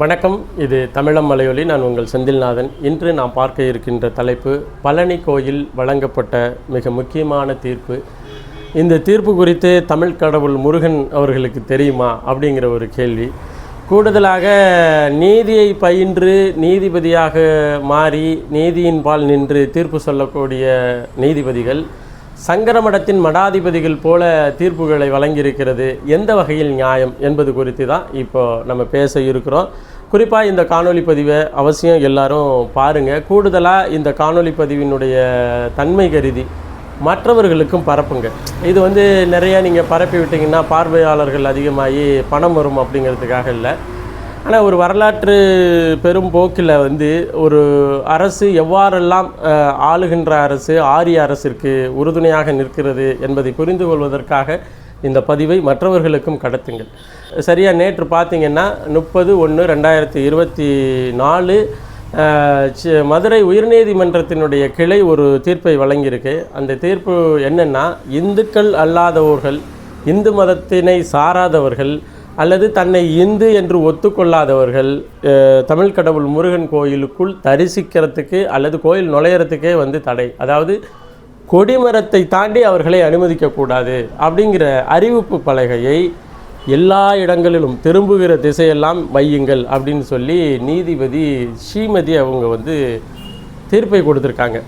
வணக்கம். இது தமிழம் மலையொலி. நான் உங்கள் செந்தில்நாதன். இன்று நாம் பார்க்க இருக்கின்ற தலைப்பு பழனி கோயில் வழங்கப்பட்ட மிக முக்கியமான தீர்ப்பு. இந்த தீர்ப்பு குறித்து தமிழ் கடவுள் முருகன் அவர்களுக்கு தெரியுமா? அப்படிங்கிற ஒரு கேள்வி. கூடுதலாக நீதியை பயின்று நீதிபதியாக மாறி நீதியின் பால் நின்று தீர்ப்பு சொல்லக்கூடிய நீதிபதிகள் சங்கரமடத்தின் மடாதிபதிகள் போல தீர்ப்புகளை வழங்கியிருக்கிறது. எந்த வகையில் நியாயம் என்பது குறித்து தான் இப்போ நம்ம பேச இருக்கிறோம். குறிப்பாக இந்த காணொலி பதிவை அவசியம் எல்லாரும் பாருங்கள் கூடுதலாக இந்த காணொலி பதிவினுடைய தன்மை கருதி மற்றவர்களுக்கும் பரப்புங்க. இது வந்து நிறைய நீங்கள் பரப்பி விட்டிங்கன்னா பார்வையாளர்கள் அதிகமாகி பணம் வரும் அப்படிங்கிறதுக்காக இல்லை. ஆனால் ஒரு வரலாற்று பெரும் போக்கில் வந்து ஒரு அரசு எவ்வாறெல்லாம் ஆளுகின்ற அரசு ஆரிய அரசிற்கு உறுதுணையாக நிற்கிறது என்பதை புரிந்து கொள்வதற்காக இந்த பதிவை மற்றவர்களுக்கும் கடத்துங்கள். சரியாக நேற்று பார்த்தீங்கன்னா முப்பது ஒன்று ரெண்டாயிரத்தி இருபத்தி நாலு மதுரை உயர்நீதிமன்றத்தினுடைய கிளை ஒரு தீர்ப்பை வழங்கியிருக்கு. அந்த தீர்ப்பு என்னென்னா இந்துக்கள் அல்லாதவர்கள் இந்து மதத்தினை சாராதவர்கள் அல்லது தன்னை இந்து என்று ஒத்துக்கொள்ளாதவர்கள் தமிழ் கடவுள் முருகன் கோயிலுக்குள் தரிசிக்கிறதுக்கு அல்லது கோயில் நுழையிறதுக்கே வந்து தடை. அதாவது கொடிமரத்தை தாண்டி அவர்களை அனுமதிக்கக்கூடாது அப்படிங்கிற அறிவிப்பு பலகையை எல்லா இடங்களிலும் திரும்புகிற திசையெல்லாம் வையுங்கள் அப்படின்னு சொல்லி நீதிபதி ஸ்ரீமதி அவங்க வந்து தீர்ப்பை கொடுத்துருக்காங்க.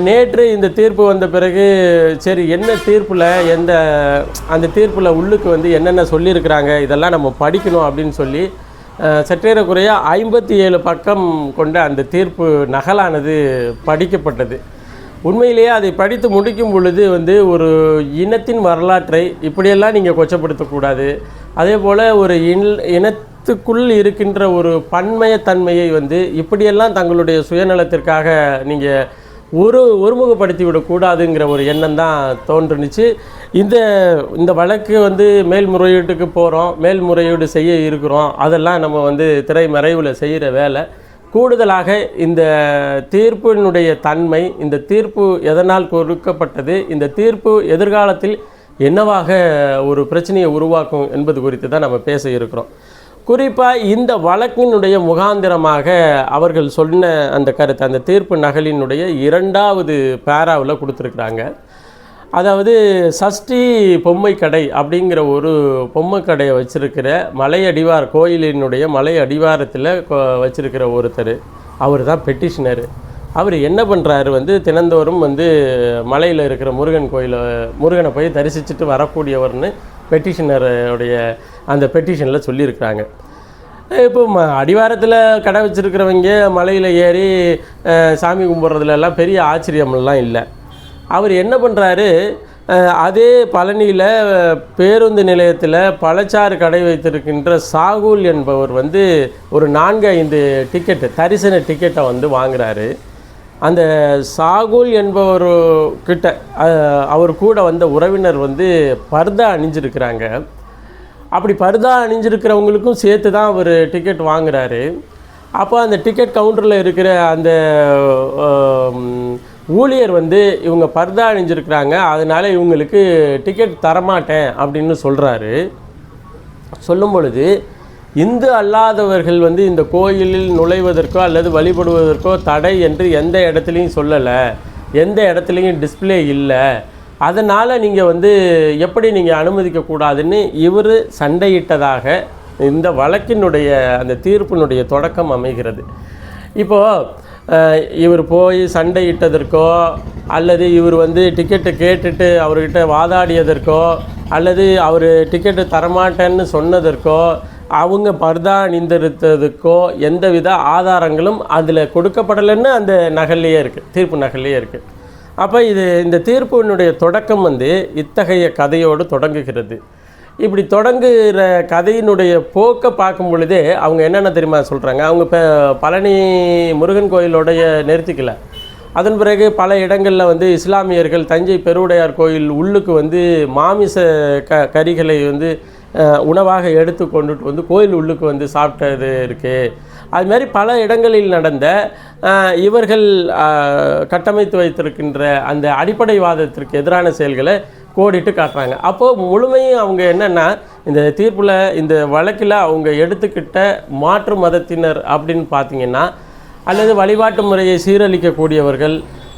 நேற்று இந்த தீர்ப்பு வந்த பிறகு சரி என்ன தீர்ப்பில் எந்த அந்த தீர்ப்பில் உள்ளுக்கு வந்து என்னென்ன சொல்லியிருக்கிறாங்க இதெல்லாம் நம்ம படிக்கணும் அப்படின்னு சொல்லி அஹ், சற்றேறக்குறைய ஐம்பத்தி ஏழு பக்கம் கொண்ட அந்த தீர்ப்பு நகலானது படிக்கப்பட்டது. உண்மையிலேயே அதை படித்து முடிக்கும் பொழுது வந்து ஒரு இனத்தின் வரலாற்றை இப்படியெல்லாம் நீங்கள் கொச்சப்படுத்தக்கூடாது. அதே போல் ஒரு இன் இனத்துக்குள் இருக்கின்ற ஒரு பன்மயத்தன்மையை வந்து இப்படியெல்லாம் தங்களுடைய சுயநலத்திற்காக நீங்கள் ஒரு ஒருமுகப்படுத்தி விடக்கூடாதுங்கிற ஒரு எண்ணம் தான் தோன்றுனுச்சு. இந்த இந்த வழக்கு வந்து மேல்முறையீட்டுக்கு போகிறோம் மேல்முறையீடு செய்ய இருக்கிறோம் அதெல்லாம் நம்ம வந்து திரைமறைவில் செய்கிற வேலை. கூடுதலாக இந்த தீர்ப்பினுடைய தன்மை இந்த தீர்ப்பு எதனால் கொடுக்கப்பட்டது இந்த தீர்ப்பு எதிர்காலத்தில் என்னவாக ஒரு பிரச்சனையை உருவாக்கும் என்பது குறித்து தான் நம்ம பேச இருக்கிறோம். குறிப்பாக இந்த வழக்கினுடைய முகாந்திரமாக அவர்கள் சொன்ன அந்த கருத்து அந்த தீர்ப்பு நகலினுடைய இரண்டாவது பேராவில் கொடுத்துருக்குறாங்க. அதாவது சஷ்டி பொம்மை கடை அப்படிங்கிற ஒரு பொம்மை கடையை வச்சுருக்கிற மலை அடிவார் கோயிலினுடைய மலை அடிவாரத்தில் வச்சுருக்கிற ஒருத்தர். அவர் தான் பெட்டிஷனர். அவர் என்ன பண்ணுறாரு வந்து தினந்தோறும் வந்து மலையில் இருக்கிற முருகன் கோயிலை முருகனை போய் தரிசிச்சுட்டு வரக்கூடியவர்னு பெட்டிஷனருடைய அந்த பெட்டிஷனில் சொல்லியிருக்கிறாங்க. இப்போ ம அடிவாரத்தில் கடை வச்சுருக்கிறவங்க மலையில் ஏறி சாமி கும்பிட்றதுல எல்லாம் பெரிய ஆச்சரியமெல்லாம் இல்லை. அவர் என்ன பண்ணுறாரு அதே பழனியில் பேருந்து நிலையத்தில் பழச்சாறு கடை வைத்திருக்கின்ற சாகுல் என்பவர் வந்து ஒரு நான்கு ஐந்து டிக்கெட்டு தரிசன டிக்கெட்டை வந்து வாங்குறாரு. அந்த சாகுல் என்பவர் கிட்ட அவர் கூட வந்த உறவினர் வந்து பர்தா அணிஞ்சிருக்கிறாங்க. அப்படி பர்தா அணிஞ்சிருக்கிறவங்களுக்கும் சேர்த்து தான் அவர் டிக்கெட் வாங்குறாரு. அப்போ அந்த டிக்கெட் கவுண்டரில் இருக்கிற அந்த ஊழியர் வந்து இவங்க பர்தா அணிஞ்சிருக்கிறாங்க அதனால் இவங்களுக்கு டிக்கெட் தரமாட்டேன் அப்படின்னு சொல்கிறாரு சொல்லும் பொழுது இந்து அல்லாதவர்கள் வந்து இந்த கோயிலில் நுழைவதற்கோ அல்லது வழிபடுவதற்கோ தடை என்று எந்த இடத்துலையும் சொல்லலை எந்த இடத்துலையும் டிஸ்ப்ளே இல்லை. அதனால் நீங்கள் வந்து எப்படி நீங்கள் அனுமதிக்கக்கூடாதுன்னு இவர் சண்டையிட்டதாக இந்த வழக்கினுடைய அந்த தீர்ப்பினுடைய தொடக்கம் அமைகிறது. இப்போது இவர் போய் சண்டையிட்டதற்கோ அல்லது இவர் வந்து டிக்கெட்டு கேட்டுட்டு அவர்கிட்ட வாதாடியதற்கோ அல்லது அவர் டிக்கெட்டு தரமாட்டேன்னு சொன்னதற்கோ அவங்க பர்தா அணிந்திருத்ததுக்கோ எந்தவித ஆதாரங்களும் அதில் கொடுக்கப்படலைன்னு அந்த நகல்லையே இருக்குது தீர்ப்பு நகல்லையே இருக்குது அப்போ இது இந்த தீர்ப்பினுடைய தொடக்கம் வந்து இத்தகைய கதையோடு தொடங்குகிறது. இப்படி தொடங்குகிற கதையினுடைய போக்கை பார்க்கும் பொழுதே அவங்க என்னென்ன தெரியுமா சொல்கிறாங்க அவங்க இப்போ பழனி முருகன் கோயிலோடைய நிறுத்திக்கல அதன் பிறகு பல இடங்களில் வந்து இஸ்லாமியர்கள் தஞ்சை பெருவுடையார் கோயில் உள்ளுக்கு வந்து மாமிச க கறிகளை வந்து உணவாக எடுத்து கொண்டுட்டு வந்து கோயில் உள்ளுக்கு வந்து சாப்பிட்டது இருக்குது அது மாதிரி பல இடங்களில் நடந்த இவர்கள் கட்டமைத்து வைத்திருக்கின்ற அந்த அடிப்படைவாதத்திற்கு எதிரான செயல்களை கோடிட்டு காட்டுறாங்க. அப்போது முழுமையும் அவங்க என்னென்னா இந்த தீர்ப்பில் இந்த வழக்கில் அவங்க எடுத்துக்கிட்ட மாற்று மதத்தினர் அப்படின்னு பார்த்தீங்கன்னா அல்லது வழிபாட்டு முறையை சீரழிக்கக்கூடியவர்கள்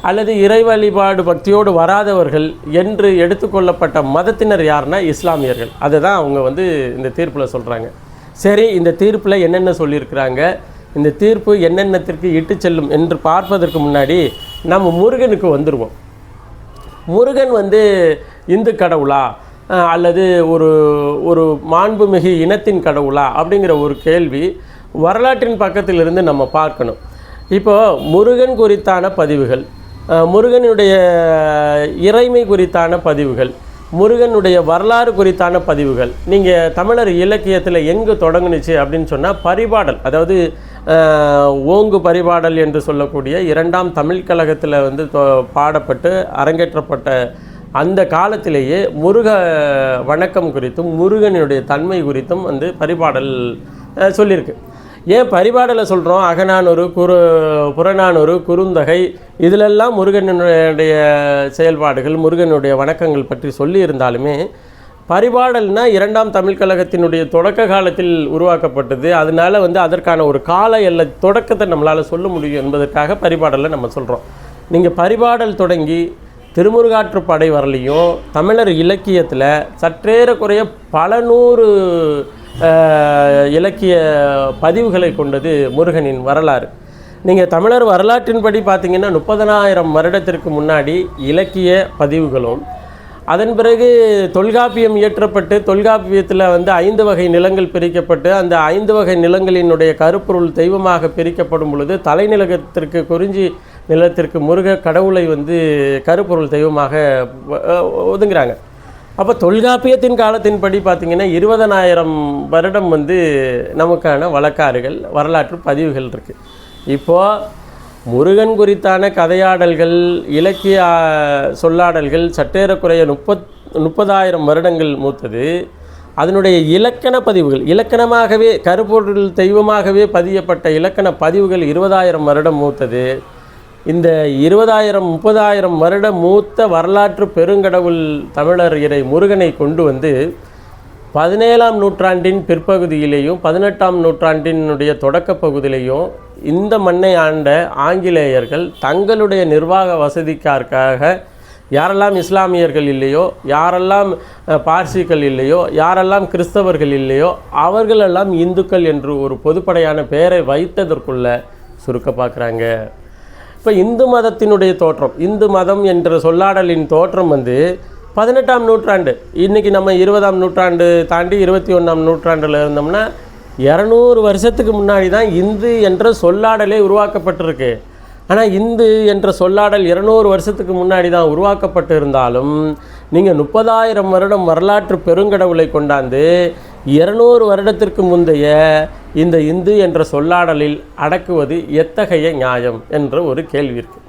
அல்லது இறை வழிபாடு பக்தியோடு வராதவர்கள் என்று எடுத்துக்கொள்ளப்பட்ட மதத்தினர் யாருன்னா இஸ்லாமியர்கள். அதை தான் அவங்க வந்து இந்த தீர்ப்பில் சொல்கிறாங்க சரி இந்த தீர்ப்பில் என்னென்ன சொல்லியிருக்கிறாங்க? இந்த தீர்ப்பு என்னென்னத்திற்கு இட்டு செல்லும் என்று பார்ப்பதற்கு முன்னாடி நம்ம முருகனுக்கு வந்துடுவோம் முருகன் வந்து இந்து கடவுளா? அல்லது ஒரு ஒரு மாண்புமிகு இனத்தின் கடவுளா? அப்படிங்கிற ஒரு கேள்வி வரலாற்றின் பக்கத்திலிருந்து நம்ம பார்க்கணும். இப்போ முருகன் குறித்தான பதிவுகள் முருகனுடைய இறைமை குறித்தான பதிவுகள் முருகனுடைய வரலாறு குறித்தான பதிவுகள் நீங்கள் தமிழர் இலக்கியத்தில் எங்கே தொடங்குனுச்சு அப்படின்னு சொன்னால் பரிபாடல் அதாவது ஓங்கு பரிபாடல் என்று சொல்லக்கூடிய இரண்டாம் தமிழ் கழகத்தில் வந்து தொ- பாடப்பட்டு அரங்கேற்றப்பட்ட அந்த காலத்திலேயே முருக வணக்கம் குறித்தும் முருகனுடைய தன்மை குறித்தும் வந்து பரிபாடல் சொல்லியிருக்கு. ஏன் பரிபாடலை சொல்கிறோம் அகநானூறு குறு புறநானூறு குறுந்தகை இதிலெல்லாம் முருகனுடைய செயல்பாடுகள் முருகனுடைய வணக்கங்கள் பற்றி சொல்லியிருந்தாலுமே பரிபாடல்னால் இரண்டாம் தமிழ் கழகத்தினுடைய தொடக்க காலத்தில் உருவாக்கப்பட்டது. அதனால் வந்து அதற்கான ஒரு கால எல்லை தொடக்கத்தை நம்மளால் சொல்ல முடியும் என்பதற்காக பரிபாடலை நம்ம சொல்கிறோம் நீங்கள் பரிபாடல் தொடங்கி திருமுருகாற்றுப்படை வரலையும் தமிழர் இலக்கியத்தில் சற்றேறக்குறைய பல நூறு இலக்கிய பதிவுகளை கொண்டது முருகனின் வரலாறு. நீங்கள் தமிழர் வரலாற்றின்படி பார்த்தீங்கன்னா முப்பதனாயிரம் வருடத்திற்கு முன்னாடி இலக்கிய பதிவுகளும் அதன் பிறகு தொல்காப்பியம் இயற்றப்பட்டு தொல்காப்பியத்தில் வந்து ஐந்து வகை நிலங்கள் பிரிக்கப்பட்டு அந்த ஐந்து வகை நிலங்களினுடைய கருப்பொருள் தெய்வமாக பிரிக்கப்படும் பொழுது தலைநிலகத்திற்கு குறிஞ்சி நிலத்திற்கு முருக கடவுளை வந்து கருப்பொருள் தெய்வமாக ஒதுங்குறாங்க. அப்போ தொல்காப்பியத்தின் காலத்தின்படி பார்த்திங்கன்னா இருபதனாயிரம் வருடம் வந்து நமக்கான வழக்காறுகள் வரலாற்று பதிவுகள் இருக்குது இப்போது முருகன் குறித்தான கதையாடல்கள் இலக்கிய சொல்லாடல்கள் சட்டேறக்குறைய முப்பத் முப்பதாயிரம் வருடங்கள் மூத்தது. அதனுடைய இலக்கண பதிவுகள் இலக்கணமாகவே கருப்பொருள் தெய்வமாகவே பதியப்பட்ட இலக்கண பதிவுகள் இருபதாயிரம் வருடம் மூத்தது. இந்த இருபதாயிரம் முப்பதாயிரம் வருட மூத்த வரலாற்று பெருங்கடவுள் தமிழர் இறை முருகனை கொண்டு வந்து பதினேழாம் நூற்றாண்டின் பிற்பகுதியிலேயும் பதினெட்டாம் நூற்றாண்டினுடைய தொடக்க பகுதியிலேயும் இந்த மண்ணை ஆண்ட ஆங்கிலேயர்கள் தங்களுடைய நிர்வாக வசதிக்காக யாரெல்லாம் இஸ்லாமியர்கள் இல்லையோ யாரெல்லாம் பார்சிகள் இல்லையோ யாரெல்லாம் கிறிஸ்தவர்கள் இல்லையோ அவர்களெல்லாம் இந்துக்கள் என்று ஒரு பொதுப்படையான பெயரை வைத்ததற்குள்ள சுருக்க பார்க்குறாங்க. இப்போ இந்து மதத்தினுடைய தோற்றம் இந்து மதம் என்ற சொல்லாடலின் தோற்றம் வந்து பதினெட்டாம் நூற்றாண்டு இன்றைக்கி நம்ம இருபதாம் நூற்றாண்டு தாண்டி இருபத்தி ஒன்றாம் நூற்றாண்டில் இருந்தோம்னா இரநூறு வருஷத்துக்கு முன்னாடி தான் இந்து என்ற சொல்லாடலே உருவாக்கப்பட்டிருக்கு. ஆனால் இந்து என்ற சொல்லாடல் இருநூறு வருஷத்துக்கு முன்னாடி தான் உருவாக்கப்பட்டு இருந்தாலும் நீங்கள் முப்பதாயிரம் வருடம் வரலாற்று பெருங்கடவுளை கொண்டாந்து இருநூறு வருடத்திற்கு முந்தைய இந்த இந்து என்ற சொல்லாடலில் அடக்குவது எத்தகைய நியாயம் என்ற ஒரு கேள்வி இருக்குது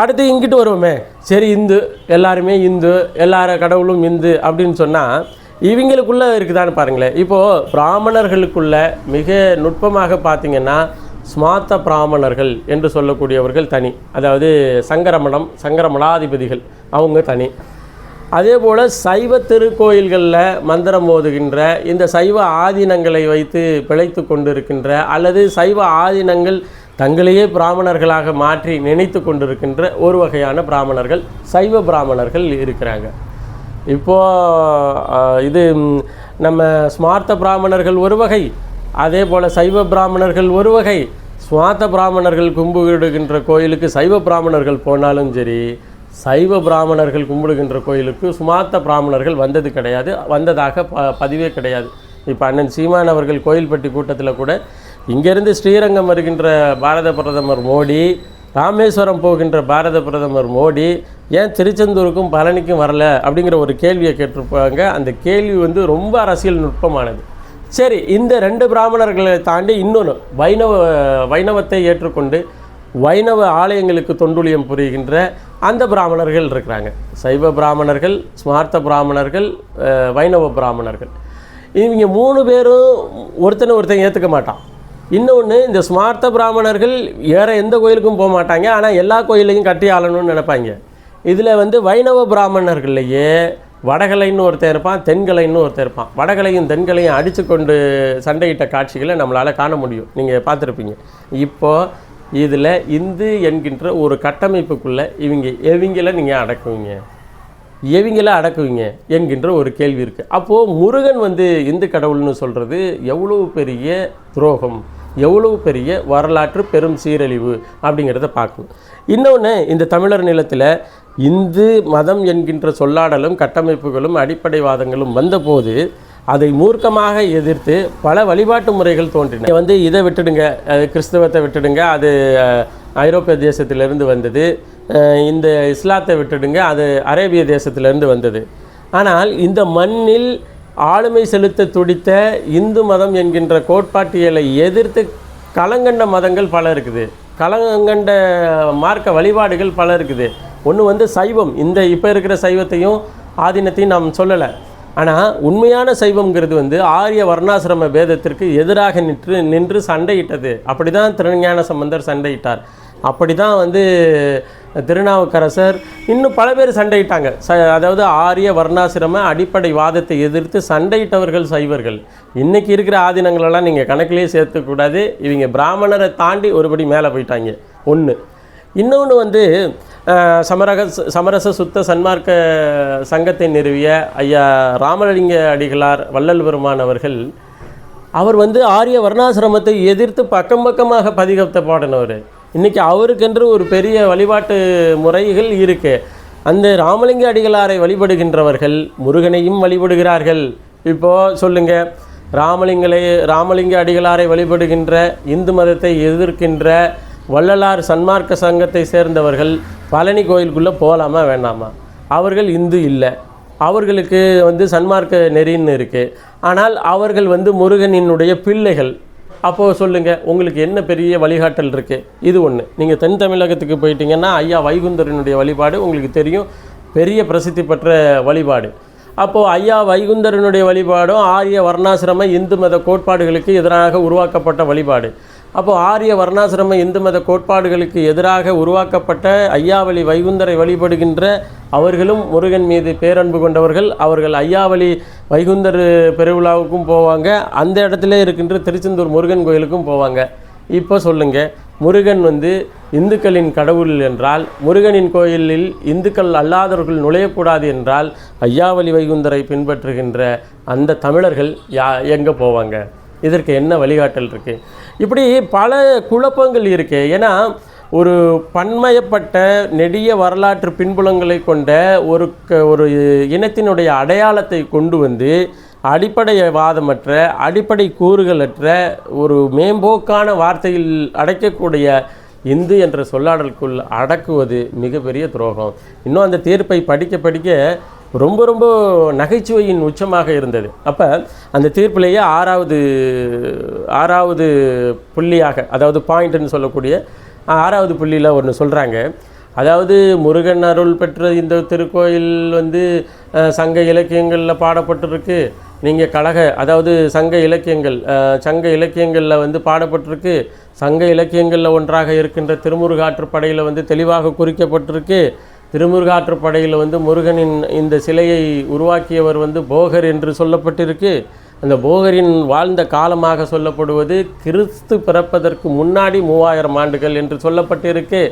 அடுத்து இங்கிட்டு வருவோமே. சரி இந்து எல்லாருமே இந்து எல்லார கடவுளும் இந்து அப்படின்னு சொன்னால் இவங்களுக்குள்ளே இருக்குதான்னு பாருங்களேன். இப்போது பிராமணர்களுக்குள்ள மிக நுட்பமாக பார்த்திங்கன்னா ஸ்மார்த்த பிராமணர்கள் என்று சொல்லக்கூடியவர்கள் தனி. அதாவது சங்கரமணம் சங்கரமணாதிபதிகள் அவங்க தனி. அதே போல் சைவ திருக்கோயில்களில் மந்திரம் ஓதுகின்ற இந்த சைவ ஆதீனங்களை வைத்து பிழைத்து கொண்டிருக்கின்ற அல்லது சைவ ஆதீனங்கள் தங்களையே பிராமணர்களாக மாற்றி நினைத்து கொண்டிருக்கின்ற ஒரு வகையான பிராமணர்கள் சைவ பிராமணர்கள் இருக்கிறாங்க. இப்போது இது நம்ம ஸ்மார்த்த பிராமணர்கள் ஒரு வகை அதே போல் சைவ பிராமணர்கள் ஒரு வகை ஸ்மார்த்த பிராமணர்கள் கும்பிடுகின்ற கோயிலுக்கு சைவ பிராமணர்கள் போனாலும் சரி சைவ பிராமணர்கள் கும்பிடுகின்ற கோயிலுக்கு சுமார்த்த பிராமணர்கள் வந்தது கிடையாது. வந்ததாக ப பதிவே கிடையாது. இப்போ அண்ணன் சீமான் அவர்கள் கோயில்பட்டி கூட்டத்தில் கூட இங்கேருந்து ஸ்ரீரங்கம் வருகின்ற பாரத பிரதமர் மோடி ராமேஸ்வரம் போகின்ற பாரத பிரதமர் மோடி ஏன் திருச்செந்தூருக்கும் பழனிக்கும் வரல அப்படிங்கிற ஒரு கேள்வியை கேட்டிருப்பாங்க. அந்த கேள்வி வந்து ரொம்ப அரசியல் நுட்பமானது. சரி இந்த ரெண்டு பிராமணர்களை தாண்டி இன்னொன்று வைணவ வைணவத்தை ஏற்றுக்கொண்டு வைணவ ஆலயங்களுக்கு தொண்டுலியம் புரிகின்ற அந்த பிராமணர்கள் இருக்கிறாங்க. சைவ பிராமணர்கள் ஸ்மார்த்த பிராமணர்கள் வைணவ பிராமணர்கள். இவங்க மூணு பேரும் ஒருத்தனை ஒருத்தன் ஏற்றுக்க மாட்டான். இன்னொன்று இந்த ஸ்மார்த்த பிராமணர்கள் வேறு எந்த கோயிலுக்கும் போக மாட்டாங்க. ஆனால் எல்லா கோயிலையும் கட்டி ஆளணும்னு நினைப்பாங்க. இதில் வந்து வைணவ பிராமணர்கள்லையே வடகலைன்னு ஒருத்தன் இருப்பான் தென்கலைன்னு ஒருத்தன் இருப்பான். வடகலையும் தென்கலையும் அடித்து கொண்டு சண்டையிட்ட காட்சிகளை நம்மளால் காண முடியும். நீங்கள் பார்த்துருப்பீங்க. இப்போது இதில் இந்து என்கின்ற ஒரு கட்டமைப்புக்குள்ளே இவங்க எவங்கள நீங்கள் அடக்குவீங்க. எவங்கள அடக்குவீங்க என்கின்ற ஒரு கேள்வி இருக்குது அப்போது முருகன் வந்து இந்து கடவுள்னு சொல்கிறது எவ்வளோ பெரிய துரோகம் எவ்வளவு பெரிய வரலாற்று பெரும் சீரழிவு அப்படிங்கிறத பார்க்கணும். இன்னொன்று இந்த தமிழர் நிலத்தில் இந்து மதம் என்கின்ற சொல்லாடலும் கட்டமைப்புகளும் அடிப்படைவாதங்களும் வந்தபோது அதை மூர்க்கமாக எதிர்த்து பல வழிபாட்டு முறைகள் தோன்றின. வந்து இதை விட்டுடுங்க. அது கிறிஸ்தவத்தை விட்டுடுங்க. அது ஐரோப்பிய தேசத்திலிருந்து வந்தது. இந்த இஸ்லாத்தை விட்டுடுங்க. அது அரேபிய தேசத்திலிருந்து வந்தது. ஆனால் இந்த மண்ணில் ஆளுமை செலுத்த துடித்த இந்து மதம் என்கின்ற கோட்பாட்டியலை எதிர்த்து கலங்கண்ட மதங்கள் பல இருக்குது. கலங்கண்ட மார்க்க வழிபாடுகள் பல இருக்குது. ஒன்று வந்து சைவம். இந்த இப்போ இருக்கிற சைவத்தையும் ஆதீனத்தையும் நாம் சொல்லலை. ஆனால் உண்மையான சைவம்ங்கிறது வந்து ஆரிய வர்ணாசிரம வேதத்திற்கு எதிராக நின்று நின்று சண்டையிட்டது. அப்படி தான் திருஞான சம்பந்தர் சண்டையிட்டார். அப்படி தான் வந்து திருநாவுக்கரசர் இன்னும் பல பேர் சண்டையிட்டாங்க. ச அதாவது ஆரிய வர்ணாசிரம அடிப்படை வாதத்தை எதிர்த்து சண்டையிட்டவர்கள் சைவர்கள். இன்றைக்கி இருக்கிற ஆதீனங்களெல்லாம் நீங்கள் கணக்கிலேயே சேர்த்துக்கூடாது. இவங்க பிராமணரை தாண்டி ஒருபடி மேலே போயிட்டாங்க. ஒன்று இன்னொன்று வந்து சமரக சமரச சுத்த சன்மார்க்க சங்கத்தை நிறுவிய ஐயா ராமலிங்க அடிகளார் வள்ளல் பெருமான் அவர்கள் அவர் வந்து ஆரிய வர்ணாசிரமத்தை எதிர்த்து பக்கம் பக்கமாக பதிகத்தை பாடினவர். இன்றைக்கி அவருக்கென்று ஒரு பெரிய வழிபாட்டு முறைகள் இருக்குது அந்த ராமலிங்க அடிகளாரை வழிபடுகின்றவர்கள் முருகனையும் வழிபடுகிறார்கள். இப்போ சொல்லுங்கள் ராமலிங்களை ராமலிங்க அடிகளாரை வழிபடுகின்ற இந்து மதத்தை எதிர்க்கின்ற வள்ளலார் சன்மார்க்க சங்கத்தை சேர்ந்தவர்கள் பழனி கோயிலுக்குள்ளே போகலாமா வேண்டாமா? அவர்கள் இந்து இல்லை. அவர்களுக்கு வந்து சன்மார்க்க நெறின்னு இருக்குது ஆனால் அவர்கள் வந்து முருகனினுடைய பிள்ளைகள். அப்போது சொல்லுங்கள் உங்களுக்கு என்ன பெரிய வழிகாட்டல் இருக்குது இது ஒன்று நீங்கள் தென் தமிழகத்துக்கு போயிட்டீங்கன்னா ஐயா வைகுந்தரனுடைய வழிபாடு உங்களுக்கு தெரியும். பெரிய பிரசித்தி பெற்ற வழிபாடு. அப்போது ஐயா வைகுந்தரனுடைய வழிபாடும் ஆரிய வர்ணாசிரம இந்து மத கோட்பாடுகளுக்கு எதிராக உருவாக்கப்பட்ட வழிபாடு. அப்போது ஆரிய வர்ணாசிரம இந்து மத கோட்பாடுகளுக்கு எதிராக உருவாக்கப்பட்ட ஐயாவளி வைகுந்தரை வழிபடுகின்ற அவர்களும் முருகன் மீது பேரன்பு கொண்டவர்கள். அவர்கள் ஐயாவளி வைகுந்தர் பெருவிழாவுக்கும் போவாங்க. அந்த இடத்துல இருக்கின்ற திருச்செந்தூர் முருகன் கோயிலுக்கும் போவாங்க. இப்போ சொல்லுங்கள் முருகன் வந்து இந்துக்களின் கடவுள் என்றால் முருகனின் கோயிலில் இந்துக்கள் அல்லாதவர்கள் நுழையக்கூடாது என்றால் ஐயாவளி வைகுந்தரை பின்பற்றுகின்ற அந்த தமிழர்கள் யா எங்கே போவாங்க? இதற்கு என்ன வழிகாட்டல் இருக்குது இப்படி பல குழப்பங்கள் இருக்குது ஏன்னா ஒரு பன்மயப்பட்ட நெடிய வரலாற்று பின்புலங்களை கொண்ட ஒரு க- ஒரு இனத்தினுடைய அடையாளத்தை கொண்டு வந்து அடிப்படை வாதமற்ற அடிப்படை கூறுகளற்ற ஒரு மேம்போக்கான வார்த்தையில் அடைக்கக்கூடிய இந்து என்ற சொல்லாடலுக்குள் அடக்குவது மிகப்பெரிய துரோகம். இன்னும் அந்த தீர்ப்பை படிக்க படிக்க ரொம்ப ரொம்ப நகைச்சுவையின் உச்சமாக இருந்தது. அப்போ அந்த தீர்ப்பிலேயே ஆறாவது ஆறாவது புள்ளியாக அதாவது பாயிண்ட்னு சொல்லக்கூடிய ஆறாவது புள்ளியில் ஒன்று சொல்கிறாங்க அதாவது முருகன் அருள் பெற்ற இந்த திருக்கோயில் வந்து சங்க இலக்கியங்களில் பாடப்பட்டிருக்கு. நீங்கள் கழக அதாவது சங்க இலக்கியங்கள் சங்க இலக்கியங்களில் வந்து பாடப்பட்டிருக்கு. சங்க இலக்கியங்களில் ஒன்றாக இருக்கின்ற திருமுருகாற்றுப்படையில் வந்து தெளிவாக குறிக்கப்பட்டிருக்கு. திருமுருகாற்றுப்படையில் வந்து முருகனின் இந்த சிலையை உருவாக்கியவர் வந்து போகர் என்று சொல்லப்பட்டிருக்கு. அந்த போகரின் வாழ்ந்த காலமாக சொல்லப்படுவது கிறிஸ்து பிறப்பதற்கு முன்னாடி மூவாயிரம் ஆண்டுகள் என்று சொல்லப்பட்டிருக்கு.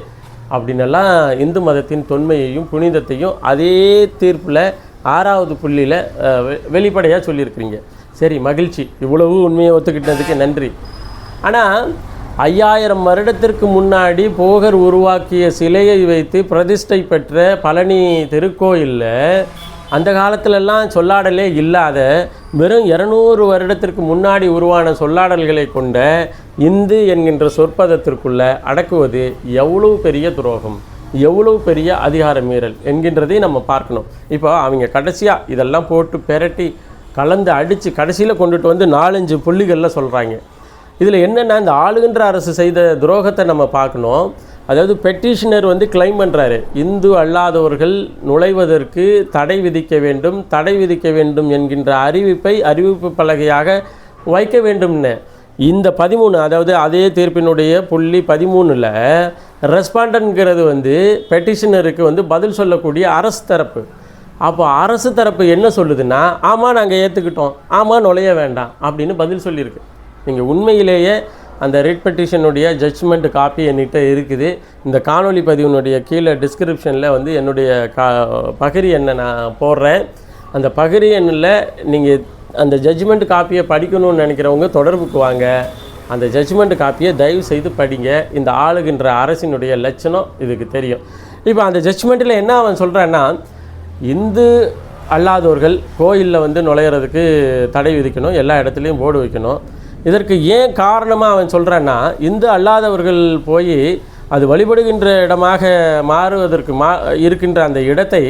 அப்படின்னெல்லாம் இந்து மதத்தின் தொன்மையையும் புனிதத்தையும் அதே தீர்ப்பில் ஆறாவது புள்ளியில் வெளிப்படையாக சொல்லியிருக்கிறீங்க. சரி மகிழ்ச்சி. இவ்வளவு உண்மையை ஒத்துக்கிட்டதுக்கு நன்றி. ஆனால் ஐயாயிரம் வருடத்திற்கு முன்னாடி போகர் உருவாக்கிய சிலையை வைத்து பிரதிஷ்டை பெற்ற பழனி திருக்கோயிலில் அந்த காலத்திலெல்லாம் சொல்லாடலே இல்லாத வெறும் இரநூறு வருடத்திற்கு முன்னாடி உருவான சொல்லாடல்களை கொண்ட இந்து என்கின்ற சொற்பதத்திற்குள்ள அடக்குவது எவ்வளவு பெரிய துரோகம் எவ்வளவு பெரிய அதிகார மீறல் என்கின்றதை நம்ம பார்க்கணும். இப்போ அவங்க கடைசியாக இதெல்லாம் போட்டு பெரட்டி கலந்து அடித்து கடைசியில் கொண்டுட்டு வந்து நாலஞ்சு புள்ளிகளில் சொல்கிறாங்க இதில் என்னென்னா இந்த ஆளுகின்ற அரசு செய்த துரோகத்தை நம்ம பார்க்கணும். அதாவது பெட்டிஷனர் வந்து கிளைம் பண்ணுறாரு இந்து அல்லாதவர்கள் நுழைவதற்கு தடை விதிக்க வேண்டும் தடை விதிக்க வேண்டும் என்கின்ற அறிவிப்பை அறிவிப்பு பலகையாக வைக்க வேண்டும்னு. இந்த பதிமூணு அதாவது அதே தீர்ப்பினுடைய புள்ளி பதிமூணில் ரெஸ்பாண்டன்கிறது வந்து பெட்டிஷனருக்கு வந்து பதில் சொல்லக்கூடிய அரசு தரப்பு. அப்போ அரசு தரப்பு என்ன சொல்லுதுன்னா ஆமாம் நாங்கள் ஏற்றுக்கிட்டோம் ஆமாம் நுழைய வேண்டாம் அப்படின்னு பதில் சொல்லியிருக்கு. நீங்கள் உண்மையிலேயே அந்த ரெட் பெட்டிஷனுடைய ஜட்ஜ்மெண்ட் காப்பி என்கிட்ட இருக்குது. இந்த காணொளி பதிவினுடைய கீழே டிஸ்கிரிப்ஷனில் வந்து என்னுடைய கா பகிரி எண்ணை நான் போடுறேன். அந்த பகிரி எண்ணில் நீங்கள் அந்த ஜட்ஜ்மெண்ட் காப்பியை படிக்கணும்னு நினைக்கிறவங்க தொடர்புக்கு வாங்க. அந்த ஜட்ஜ்மெண்ட் காப்பியை தயவு செய்து படிங்க. இந்த ஆளுகின்ற அரசினுடைய லட்சணம் இதுக்கு தெரியும். இப்போ அந்த ஜட்ஜ்மெண்ட்டில் என்ன அவன் சொல்கிறான்னா இந்து அல்லாதவர்கள் கோயிலில் வந்து நுழையிறதுக்கு தடை விதிக்கணும் எல்லா இடத்துலையும் போர்டு வைக்கணும். இதற்கு ஏன் காரணமாக அவன் சொல்கிறான்னா இந்து அல்லாதவர்கள் போய் அது வழிபடுகின்ற இடமாக மாறுவதற்கு மா இருக்கின்ற அந்த இடத்தை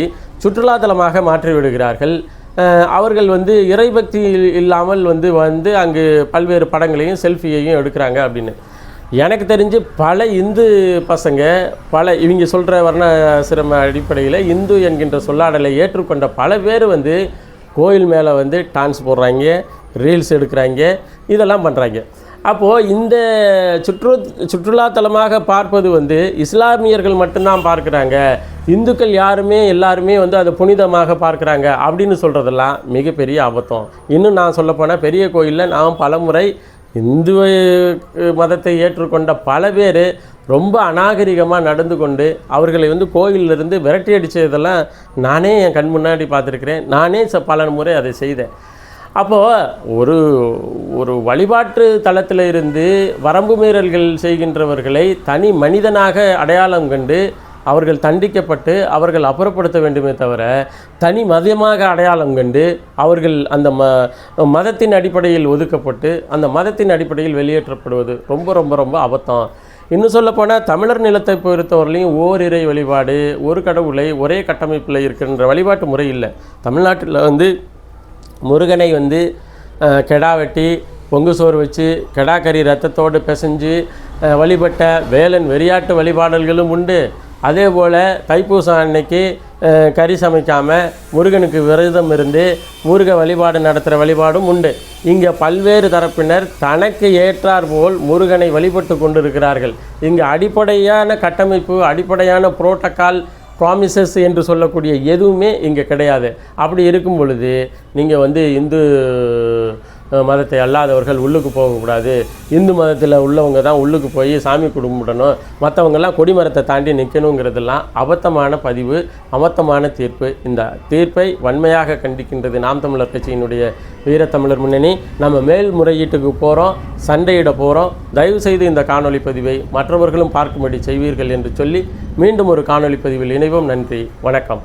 சுற்றுலாத்தலமாக மாற்றிவிடுகிறார்கள். அவர்கள் வந்து இறைபக்தி இல்லாமல் வந்து வந்து அங்கு பல்வேறு படங்களையும் செல்ஃபியையும் எடுக்கிறாங்க அப்படின்னு. எனக்கு தெரிஞ்சு பல இந்து பசங்க பல இவங்க சொல்கிற வர்ண சிரம அடிப்படையில் இந்து என்கின்ற சொல்லாடலை ஏற்றுக்கொண்ட பல பேர் வந்து கோயில் மேலே வந்து டான்ஸ் போடுறாங்க. ரீல்ஸ் எடுக்கிறாங்க இதெல்லாம் பண்ணுறாங்க அப்போது இந்த சுற்று சுற்றுலாத்தலமாக பார்ப்பது வந்து இஸ்லாமியர்கள் மட்டும்தான் பார்க்குறாங்க. இந்துக்கள் யாருமே எல்லாருமே வந்து அதை புனிதமாக பார்க்குறாங்க அப்படின்னு சொல்கிறதெல்லாம் மிகப்பெரிய அபத்தம் இன்னும் நான் சொல்லப்போனால் பெரிய கோயிலில் நான் பலமுறை இந்து மதத்தை ஏற்றுக்கொண்ட பல பேர் ரொம்ப அநாகரிகமாக நடந்து கொண்டு அவர்களை வந்து கோயிலிருந்து விரட்டி அடித்ததெல்லாம் நானே என் கண் முன்னாடி பார்த்துருக்குறேன். நானே ச பல முறை அதை செய்தேன். அப்போது ஒரு ஒரு வழிபாட்டு தளத்தில் இருந்து வரம்பு மீறல்கள் செய்கின்றவர்களை தனி மனிதனாக அடையாளம் கண்டு அவர்கள் தண்டிக்கப்பட்டு அவர்கள் அப்புறப்படுத்த வேண்டுமே தவிர தனி மதமாக அடையாளம் கண்டு அவர்கள் அந்த ம மதத்தின் அடிப்படையில் ஒதுக்கப்பட்டு அந்த மதத்தின் அடிப்படையில் வெளியேற்றப்படுவது ரொம்ப ரொம்ப ரொம்ப அபத்தம் இன்னும் சொல்லப்போனால் தமிழர் நிலத்தை பொறுத்தவரையிலையும் ஓரிரை வழிபாடு ஒரு கடவுளை ஒரே கட்டமைப்பில் இருக்கின்ற வழிபாட்டு முறை இல்லை. தமிழ்நாட்டில் வந்து முருகனை வந்து கெடா வெட்டி பொங்கு சோறு வச்சு கெடா கறி ரத்தத்தோடு பிசைஞ்சு வழிபட்ட வேலன் வெறியாட்டு வழிபாடல்களும் உண்டு. அதே போல் தைப்பூசம் அன்னைக்கு கறி சமைக்காமல் முருகனுக்கு விரதம் இருந்து முருக வழிபாடு நடத்துகிற வழிபாடும் உண்டு. இங்கே பல்வேறு தரப்பினர் தனக்கு ஏற்றார் போல் முருகனை வழிபட்டு கொண்டிருக்கிறார்கள். இங்கே அடிப்படையான கட்டமைப்பு அடிப்படையான புரோட்டோக்கால் ப்ராமிசஸ் என்று சொல்லக்கூடிய எதுவுமே இங்கே கிடையாது. அப்படி இருக்கும் பொழுது நீங்கள் வந்து இந்து மதத்தை அல்லாதவர்கள் உள்ளுக்கு போகக்கூடாது. இந்து மதத்தில் உள்ளவங்க தான் உள்ளுக்கு போய் சாமி கும்பிடணும். மற்றவங்கெல்லாம் கொடிமரத்தை தாண்டி நிற்கணுங்கிறதெல்லாம் அபத்தமான பதிவு அபத்தமான தீர்ப்பு. இந்த தீர்ப்பை வன்மையாக கண்டிக்கின்றது நாம் தமிழர் கட்சியினுடைய வீரத்தமிழர் முன்னணி. நம்ம மேல்முறையீட்டுக்கு போகிறோம் சண்டையிட போகிறோம் தயவுசெய்து இந்த காணொளி பதிவை மற்றவர்களும் பார்க்கும்படி செய்வீர்கள் என்று சொல்லி மீண்டும் ஒரு காணொளி பதிவில் இணைவோம். நன்றி வணக்கம்.